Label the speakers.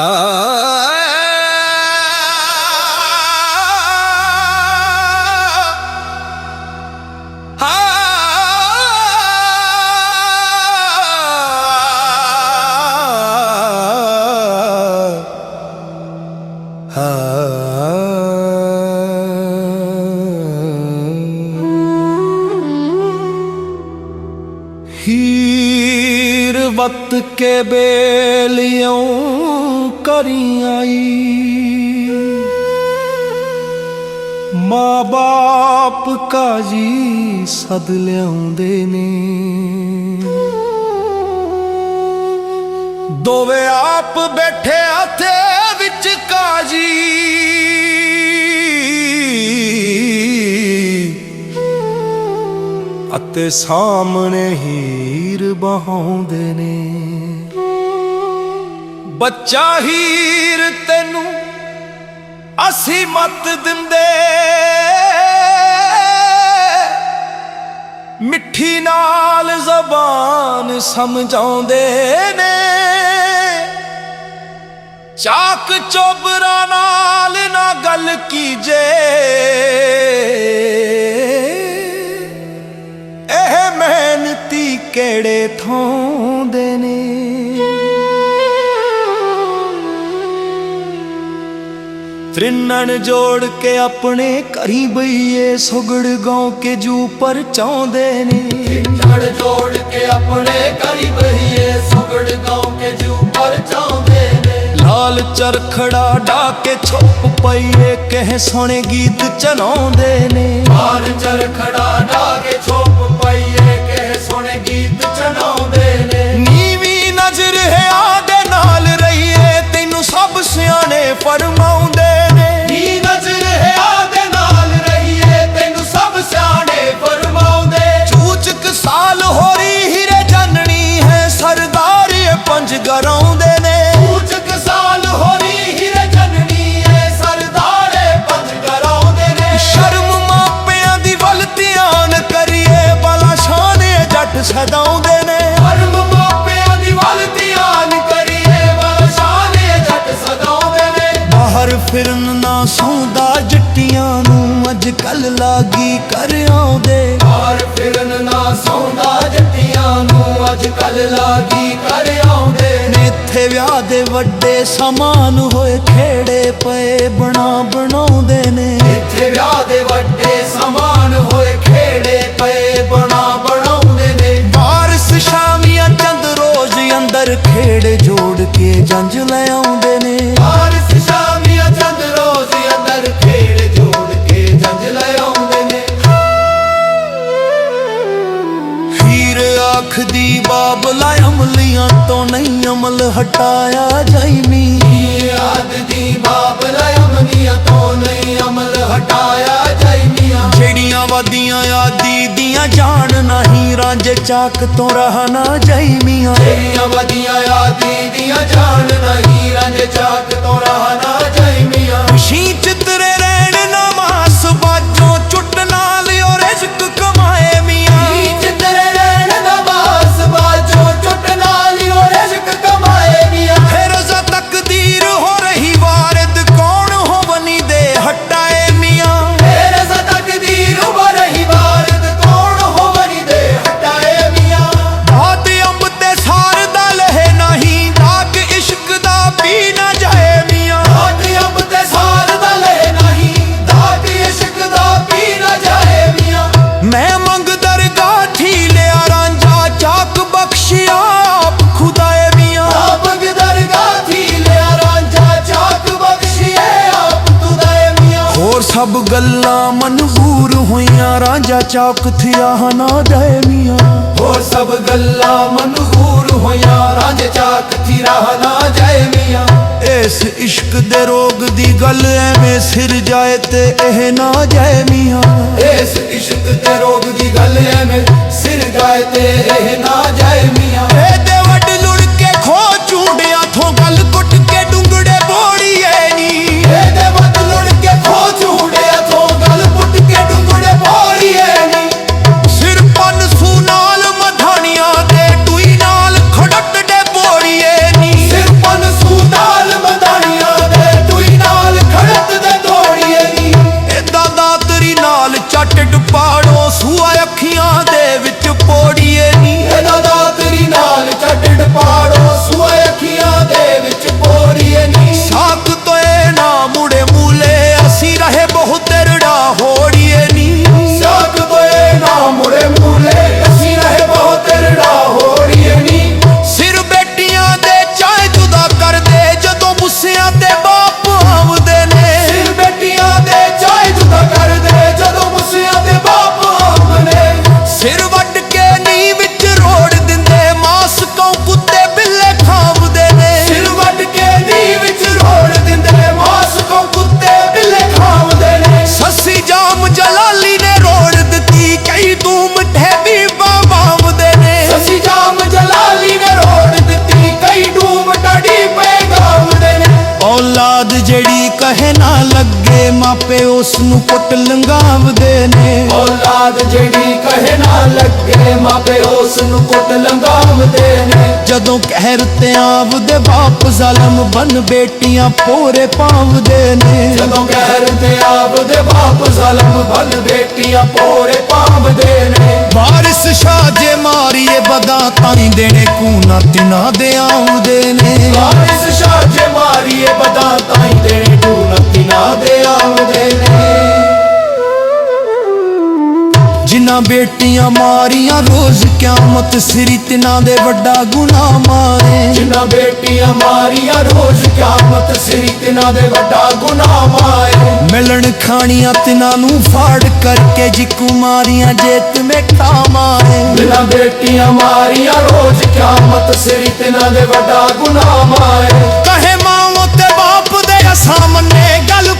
Speaker 1: ha ਵਤ ਕੇ ਬੇਲਿਓ ਕਰੀ ਆਈ ਮਾਂ ਬਾਪ ਕਾਜੀ ਸਦ ਲਿਆਉਂਦੇ ਨੇ। ਦੋਵੇਂ ਆਪ ਬੈਠੇ ਹੱਥੇ ਵਿੱਚ ਕਾਜੀ। ਅਤੇ ਸਾਹਮਣੇ ਹੀ ਹੀਰ ਬਹਾਉਂਦੇ ਨੇ। ਬੱਚਾ ਹੀਰ ਤੈਨੂੰ ਅਸੀਂ ਮਤ ਦਿੰਦੇ। ਮਿੱਠੀ ਨਾਲ ਜ਼ਬਾਨ ਸਮਝਾਉਂਦੇ ਨੇ। ਚਾਕ ਚੋਬਰਾ ਨਾਲ ਨਾ ਕਿਹੜੇ ਥਾਂ ਦੇ ਨੇ। ਤ੍ਰਿੰਨਣ ਜੋੜ ਕੇ ਆਪਣੇ ਘਰੀ ਬਈਏ ਸੁਗੜ ਗਾਉ ਕੇ ਜੂ ਪਰ ਚਾਉਂਦੇ ਨੇ।
Speaker 2: ਛੜ ਜੋੜ ਕੇ ਆਪਣੇ ਕਰੀ ਬਹੀਏ ਸੁਗੜ ਗਾਉ ਕੇ ਜੂ ਪਰ ਚਾਉਂਦੇ ਨੇ।
Speaker 1: ਲਾਲ ਚਰਖੜਾ ਢਾ ਕੇ ਛੁਪ ਪਈਏ ਕਹਿ ਸੋਹਣੇ ਗੀਤ ਚਲਾਉਂਦੇ ਨੇ।
Speaker 2: ਮਾਰ ਚਰਖੜਾ ਢਾ ਕੇ ਛੋਪ what
Speaker 1: a ਫਿਰਨ ਨਾ ਸੌਂਦਾ ਜੱਟੀਆਂ ਨੂੰ। ਅੱਜ ਕੱਲ ਲਾਗੀ ਕਰ ਆਉਂਦੇ।
Speaker 2: ਬਾਹਰ ਫਿਰਨ ਨਾ ਸੌਂਦਾ ਜੱਟੀਆਂ ਨੂੰ। ਅੱਜ ਕੱਲ ਲਾਗੀ ਕਰ ਆਉਂਦੇ। ਨੇ
Speaker 1: ਇੱਥੇ ਵਿਆਹ ਦੇ ਵੱਡੇ ਸਮਾਨ ਹੋਏ ਖੇੜੇ ਪਏ ਬਣਾ ਬਣਾਉਂਦੇ ਨੇ।
Speaker 2: ਇੱਥੇ ਵਿਆਹ ਦੇ ਵੱਡੇ ਸਮਾਨ ਹੋਏ ਖੇੜੇ ਪਏ ਬਣਾ ਬਣਾਉਂਦੇ ਨੇ।
Speaker 1: ਬਾਰਸ ਸ਼ਾਮੀਆਂ ਚੰਦ ਰੋਜ਼ ਅੰਦਰ ਖੇੜੇ ਜੋੜ ਕੇ ਜੰਜ ਲੈ ਆਉਂਦੇ ਨੇ।
Speaker 2: ਬਾਰਿਸ਼
Speaker 1: ਬਾਬਲਾ ਅਮਲੀਆਂ ਤੋਂ ਨਹੀਂ ਅਮਲ ਹਟਾਇਆ ਜਾਈਮੀ।
Speaker 2: ਯਾਦ ਦੀ ਬਾਬਲਾ ਅਮਨੀਆਂ ਤੋਂ ਨਹੀਂ ਅਮਲ ਹਟਾਇਆ ਜਾਈਮੀਆਂ।
Speaker 1: ਜਿਹੜੀਆਂ ਵਾਦੀਆਂ ਆਦੀ ਦੀਆਂ ਜਾਣ ਨਹੀਂ ਰਾਂਝੇ ਚਾਕ ਤੋਂ ਰਹਾ ਨਾ ਜਾਈਮੀਆਂ।
Speaker 2: ਤੇਰੀਆਂ ਵਧੀਆਂ ਆਦੀ ਦੀਆਂ ਜਾਣ ਨਹੀਂ ਰੰਜ ਚਾਕ ਤੋਂ ਰਹਾ ਨਾ ਜਾਈਮੀਆਂ।
Speaker 1: ਖੁਸ਼ੀ ਚਿਤਰੇ ਸਭ ਗੱਲਾਂ ਮਨਜ਼ੂਰ ਹੋਈਆਂ ਰਾਂਝਾ ਚਾਕ ਥਿਆ ਨਾ ਜਾਏ ਮੀਆਂ।
Speaker 2: ਹੋਰ ਸਭ ਗੱਲਾਂ ਮਨਹੂਰ ਹੋਈਆਂ ਰਾਂਝ ਚਾਕ ਥੀ ਰਾਹ ਨਾ ਜਾਏ ਮੀਆਂ।
Speaker 1: ਇਸ ਇਸ਼ਕ ਦੇ ਰੋਗ ਦੀ ਗੱਲ ਐਵੇਂ ਸਿਰ ਜਾਏ ਤੇ ਇਹ ਨਾ ਜਾਏ ਮੀਆਂ।
Speaker 2: ਇਸ ਇਸ਼ਕ ਤੇ ਰੋਗ ਦੀ ਗੱਲ ਐਵੇਂ ਸਿਰ ਜਾਏ ਤੇ ਇਹ ਨਾ
Speaker 1: ਔਲਾਦ ਜਿਹੜੀ ਕਹੇ ਨਾ
Speaker 2: ਲੱਗੇ
Speaker 1: ਮਾਪੇ ਉਸ ਨੂੰ ਕੁੱਟ ਲੰਗਾਵਦੇ ਨੇ।
Speaker 2: ਔਲਾਦ ਜਿਹੜੀ ਕਹੇ ਨਾ ਲੱਗੇ ਮਾਪੇ ਉਸ ਨੂੰ ਕੁੱਟ ਲੰਗਾਵਦੇ ਨੇ।
Speaker 1: ਜਦੋਂ ਕਹਿਰ ਤੇ ਆਵਦੇ ਬਾਪ ਜ਼ਾਲਮ ਬਨ ਬੇਟੀਆਂ ਪੋਰੇ ਪਾਵਦੇ ਨੇ।
Speaker 2: ਜਦੋਂ ਕਹਿਰ ਤੇ ਆਵਦੇ ਬਾਪ ਜ਼ਾਲਮ ਬਨ ਬੇਟੀਆਂ ਪੋਰੇ ਪਾਵਦੇ ਨੇ।
Speaker 1: ਵਾਰਿਸ ਸ਼ਾਹ ਜੇ ਮਾਰੀਏ ਬਦਾ ਤਾਂ ਹੀ ਦੇਣੇ ਕੂਨਾ ਤਿਨਾ ਦੇ ਆਉਂਦੇ ਨੇ। ਬੇਟੀਆਂ ਮਾਰੀਆਂ ਰੋਜ਼ ਕਿਆਮਤ ਸਿਰੀ ਤਿਨਾਂ ਦੇ ਵੱਡਾ ਗੁਨਾਹ ਮਾਰੇ।
Speaker 2: ਜਿਨ੍ਹਾਂ ਬੇਟੀਆਂ ਮਾਰੀਆਂ ਰੋਜ਼ ਕਿਆਮਤ ਸਿਰੀ ਤਿਨਾਂ ਦੇ ਵੱਡਾ ਗੁਨਾਹ ਮਾਏ
Speaker 1: ਮਿਲਣ ਖਾਣੀਆਂ ਤਿਨਾਂ ਨੂੰ ਫਾੜ ਕਰਕੇ ਜੀ ਕੁਮਾਰੀਆਂ ਜੇਤ ਮੇ ਖਾ ਮਾਰੇ।
Speaker 2: ਜਿਨ੍ਹਾਂ ਬੇਟੀਆਂ ਮਾਰੀਆਂ ਰੋਜ਼ ਕਿਆਮਤ ਸਿਰੀ ਤਿਨਾਂ ਦੇ ਵੱਡਾ ਗੁਨਾਹ ਮਾਏ
Speaker 1: ਕਹੇ ਮਾਂ ਤੇ ਬਾਪ ਦੇ ਸਾਹਮਣੇ ਗੱਲ